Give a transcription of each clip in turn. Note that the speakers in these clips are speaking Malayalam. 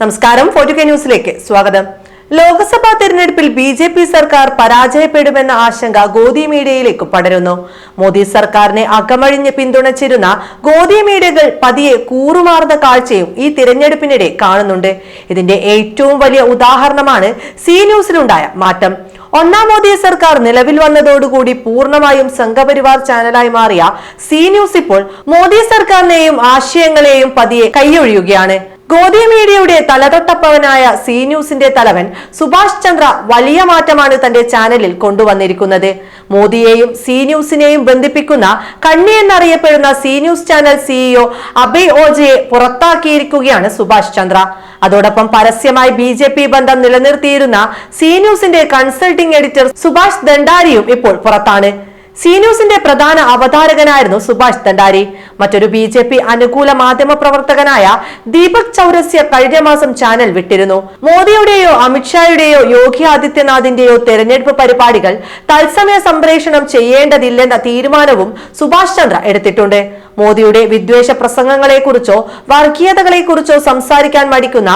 നമസ്കാരം ഫോർട്ടി ന്യൂസിലേക്ക് സ്വാഗതം. ലോക്സഭാ തെരഞ്ഞെടുപ്പിൽ ബി ജെ പി സർക്കാർ പരാജയപ്പെടുമെന്ന ആശങ്ക ഗോദി മീഡിയയിലേക്ക് പടരുന്നു. മോദി സർക്കാരിനെ അകമഴിഞ്ഞ് പിന്തുണച്ചിരുന്ന ഗോദി മീഡിയകൾ പതിയെ കൂറുമാറുന്ന കാഴ്ചയും ഈ തിരഞ്ഞെടുപ്പിനിടെ കാണുന്നുണ്ട്. ഇതിന്റെ ഏറ്റവും വലിയ ഉദാഹരണമാണ് സി ന്യൂസിലുണ്ടായ മാറ്റം. ഒന്നാം മോദി സർക്കാർ നിലവിൽ വന്നതോടുകൂടി പൂർണമായും സംഘപരിവാർ ചാനലായി മാറിയ സി ന്യൂസ് ഇപ്പോൾ മോദി സർക്കാരിനെയും ആശയങ്ങളെയും പതിയെ കൈയൊഴിയുകയാണ്. ഗോദി മീഡിയയുടെ തലതൊട്ടപ്പവനായ സി ന്യൂസിന്റെ തലവൻ സുഭാഷ് ചന്ദ്ര വലിയ മാറ്റമാണ് തന്റെ ചാനലിൽ കൊണ്ടുവന്നിരിക്കുന്നത്. മോദിയെയും സി ന്യൂസിനെയും ബന്ധിപ്പിക്കുന്ന കണ്ണി എന്നറിയപ്പെടുന്ന Zee news channel CEO Abhay ഓജയെ പുറത്താക്കിയിരിക്കുകയാണ് സുഭാഷ് ചന്ദ്ര. അതോടൊപ്പം പരസ്യമായി ബി ജെ പി ബന്ധം നിലനിർത്തിയിരുന്ന സി ന്യൂസിന്റെ കൺസൾട്ടിംഗ് എഡിറ്റർ സുഭാഷ് ദണ്ഡാരിയും ഇപ്പോൾ പുറത്താണ്. സി ന്യൂസിന്റെ പ്രധാന അവതാരകനായിരുന്നു സുഭാഷ് തണ്ടാരി മറ്റൊരു ബി ജെ പി അനുകൂല മാധ്യമ പ്രവർത്തകനായ ദീപക് ചൗരസ്യ കഴിഞ്ഞ മാസം ചാനൽ വിട്ടിരുന്നു. മോദിയുടെയോ അമിത്ഷായുടെയോ യോഗി ആദിത്യനാഥിന്റെയോ തെരഞ്ഞെടുപ്പ് പരിപാടികൾ തത്സമയ സംപ്രേഷണം ചെയ്യേണ്ടതില്ലെന്ന തീരുമാനവും സുഭാഷ് ചന്ദ്ര എടുത്തിട്ടുണ്ട്. മോദിയുടെ വിദ്വേഷ പ്രസംഗങ്ങളെക്കുറിച്ചോ വർഗീയതകളെക്കുറിച്ചോ സംസാരിക്കാൻ മടിക്കുന്ന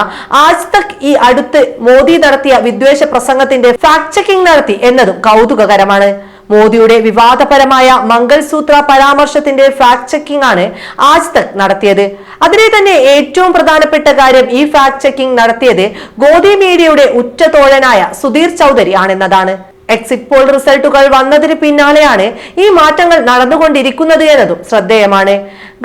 ആജ് തക് ഈ അടുത്ത് മോദി നടത്തിയ വിദ്വേഷ പ്രസംഗത്തിന്റെ ഫാക്ട് ചെക്കിംഗ് നടത്തി എന്നതും കൗതുകകരമാണ്. മോദിയുടെ വിവാദപരമായ മംഗൾസൂത്ര പരാമർശത്തിന്റെ ഫാക്ട് ചെക്കിംഗ് ആണ് ആജ് തക് നടത്തിയത്. അതിലെ തന്നെ ഏറ്റവും പ്രധാനപ്പെട്ട കാര്യം ഈ ഫാക്ട് ചെക്കിംഗ് നടത്തിയത് ഗോദി മീഡിയയുടെ ഉച്ചതോഴനായ സുധീർ ചൗധരി ആണെന്നതാണ്. എക്സിറ്റ് പോൾ റിസൾട്ടുകൾ വന്നതിന് പിന്നാലെയാണ് ഈ മാറ്റങ്ങൾ നടന്നുകൊണ്ടിരിക്കുന്നത് എന്നതും ശ്രദ്ധേയമാണ്.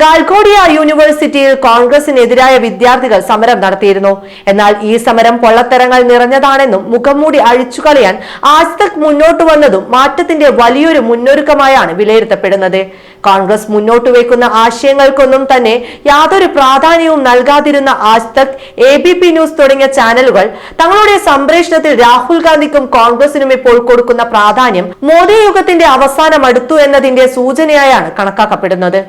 ഗാൽഗോഡിയ യൂണിവേഴ്സിറ്റിയിൽ കോൺഗ്രസിനെതിരായ വിദ്യാർത്ഥികൾ സമരം നടത്തിയിരുന്നു. എന്നാൽ ഈ സമരം പൊള്ളത്തരങ്ങൾ നിറഞ്ഞതാണെന്നും മുഖംമൂടി അഴിച്ചുകളയാൻ ആസ്തക് മുന്നോട്ട് വന്നതും മാറ്റത്തിന്റെ വലിയൊരു മുന്നൊരുക്കമായാണ് വിലയിരുത്തപ്പെടുന്നത്. കോൺഗ്രസ് മുന്നോട്ട് വെക്കുന്ന ആശയങ്ങൾക്കൊന്നും തന്നെ യാതൊരു പ്രാധാന്യവും നൽകാതിരുന്ന ആജ് Tak A B P News തുടങ്ങിയ ചാനലുകൾ തങ്ങളുടെ സംപ്രേഷണത്തിൽ രാഹുൽ ഗാന്ധിക്കും കോൺഗ്രസിനും ഇപ്പോൾ കൊടുക്കുന്ന പ്രാധാന്യം മോദി യുഗത്തിന്റെ അവസാനം അടുത്തു എന്നതിന്റെ സൂചനയായാണ് കണക്കാക്കപ്പെടുന്നത്.